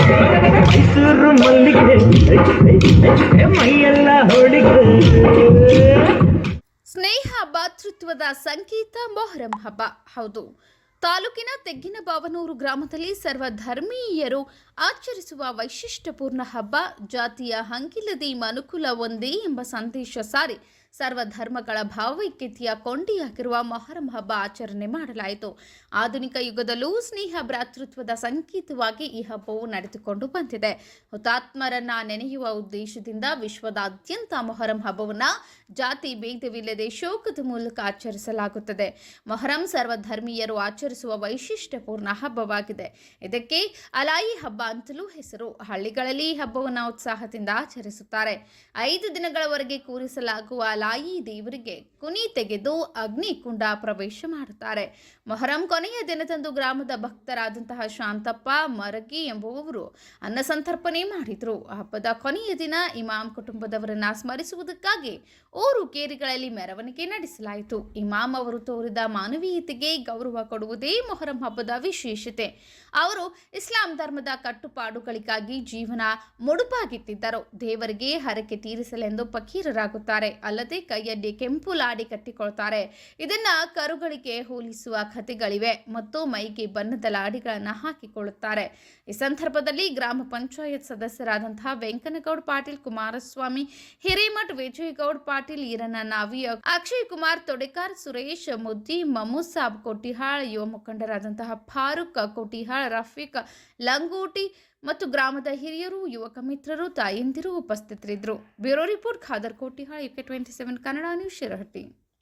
ಮೈಸೂರು ಮಲ್ಲಿಗೆ. ಮೈಯೆಲ್ಲ ಹೋಳಿಗೆ ಸ್ನೇಹ ಭಾತೃತ್ವದ ಸಂಕೇತ ಮೊಹರಂ ಹಬ್ಬ. ಹೌದು. ತಾಲೂಕಿನ ತೆಗ್ಗಿನಬಾವನೂರು ಗ್ರಾಮದಲ್ಲಿ ಸರ್ವಧರ್ಮೀಯರು ಆಚರಿಸುವ ವೈಶಿಷ್ಟ್ಯಪೂರ್ಣ ಹಬ್ಬ ಜಾತಿಯ ಹಂಗಿಲ್ಲದೆ ಮನುಕುಲ ಒಂದೇ ಎಂಬ ಸಂದೇಶ ಸಾರಿ ಸರ್ವಧರ್ಮಗಳ ಭಾವೈಕ್ಯತೆಯ ಕೊಂಡಿಯಾಗಿರುವ ಮೊಹರಂ ಹಬ್ಬ ಆಚರಣೆ ಮಾಡಲಾಯಿತು. ಆಧುನಿಕ ಯುಗದಲ್ಲೂ ಸ್ನೇಹ, ಭ್ರಾತೃತ್ವದ ಸಂಕೇತವಾಗಿ ಈ ಹಬ್ಬವು ನಡೆದುಕೊಂಡು ಬಂದಿದೆ. ಹುತಾತ್ಮರನ್ನ ನೆನೆಯುವ ಉದ್ದೇಶದಿಂದ ವಿಶ್ವದಾದ್ಯಂತ ಮೊಹರಂ ಹಬ್ಬವನ್ನು ಜಾತಿ ಭೇದವಿಲ್ಲದೆ ಶೋಕದ ಮೂಲಕ ಆಚರಿಸಲಾಗುತ್ತದೆ. ಮೊಹರಂ ಸರ್ವಧರ್ಮೀಯರು ಆಚರಿಸುವ ವೈಶಿಷ್ಟ್ಯಪೂರ್ಣ ಹಬ್ಬವಾಗಿದೆ. ಇದಕ್ಕೆ ಅಲಾಯಿ ಹಬ್ಬ ಅಂತಲೂ ಹೆಸರು. ಹಳ್ಳಿಗಳಲ್ಲಿ ಈ ಹಬ್ಬವನ್ನು ಉತ್ಸಾಹದಿಂದ ಆಚರಿಸುತ್ತಾರೆ. ಐದು ದಿನಗಳವರೆಗೆ ಕೂರಿಸಲಾಗುವ ಅಲಾಯಿ ದೇವರಿಗೆ ಕುನಿ ತೆಗೆದು ಅಗ್ನಿಕುಂಡ ಪ್ರವೇಶ ಮಾಡುತ್ತಾರೆ. ಮೊಹರಂ ಕೊನೆಯ ದಿನದಂದು ಗ್ರಾಮದ ಭಕ್ತರಾದಂತಹ ಶಾಂತಪ್ಪ, ಮರಗಿ ಎಂಬುವವರು ಅನ್ನ ಸಂತರ್ಪಣೆ ಮಾಡಿದರು. ಹಬ್ಬದ ಕೊನೆಯ ದಿನ ಇಮಾಮ್ ಕುಟುಂಬದವರನ್ನ ಸ್ಮರಿಸುವುದಕ್ಕಾಗಿ ಊರು ಕೇರಿಗಳಲ್ಲಿ ಮೆರವಣಿಗೆ ನಡೆಸಲಾಯಿತು. ಇಮಾಮ್ ಅವರು ತೋರಿದ ಮಾನವೀಯತೆಗೆ ಗೌರವ ಕೊಡುವುದೇ ಮೊಹರಂ ಹಬ್ಬದ ವಿಶೇಷತೆ. ಅವರು ಇಸ್ಲಾಂ ಧರ್ಮದ ಕಟ್ಟುಪಾಡುಗಳಿಗಾಗಿ ಜೀವನ ಮುಡುಪಾಗಿತ್ತಿದ್ದರು ದೇವರಿಗೆ ಹರಕೆ ತೀರಿಸಲೆಂದು ಫಕೀರರಾಗುತ್ತಾರೆ. ಅಲ್ಲದೆ ಕೈಯಲ್ಲಿ ಕೆಂಪು ಲಾಡಿ ಕಟ್ಟಿಕೊಳ್ತಾರೆ. ಇದನ್ನ ಕರುಗಳಿಗೆ ಹೋಲಿಸುವ ಕಥೆಗಳಿವೆ. ಮತ್ತು ಮೈಗೆ ಬಣ್ಣದ ಲಾಡಿಗಳನ್ನು ಹಾಕಿಕೊಳ್ಳುತ್ತಾರೆ. ಈ ಸಂದರ್ಭದಲ್ಲಿ ಗ್ರಾಮ ಪಂಚಾಯತ್ ಸದಸ್ಯರಾದಂತಹ ವೆಂಕನಗೌಡ ಪಾಟೀಲ್, ಕುಮಾರಸ್ವಾಮಿ, ಹಿರೇಮಠ್ ವಿಜಯಗೌಡ ಪಾಟೀಲ್, ಈರಣ್ಣ ನಾವಿಯ ಅಕ್ಷಯ್ ಕುಮಾರ್, ತೊಡೆಕಾರ್ ಸುರೇಶ್, ಮುದ್ದಿ ಮಮ್ಮುಸಾಬ್ ಕೊಟ್ಟಿಹಾಳ್ ಯುವ ಮುಖಂಡರಾದಂತಹ ಫಾರೂಕ್ ಕೊಟ್ಟಿಹಾಳ್ ರಫೀಕ್, ಲಂಗೋಟಿ ಮತ್ತು ಗ್ರಾಮದ ಹಿರಿಯರು, ಯುವಕ ಮಿತ್ರರು, ತಾಯಂದಿರು ಉಪಸ್ಥಿತರಿದ್ದರು. Bureau report Khadar Kotihal UK twenty seven Kannada news Shirahatti.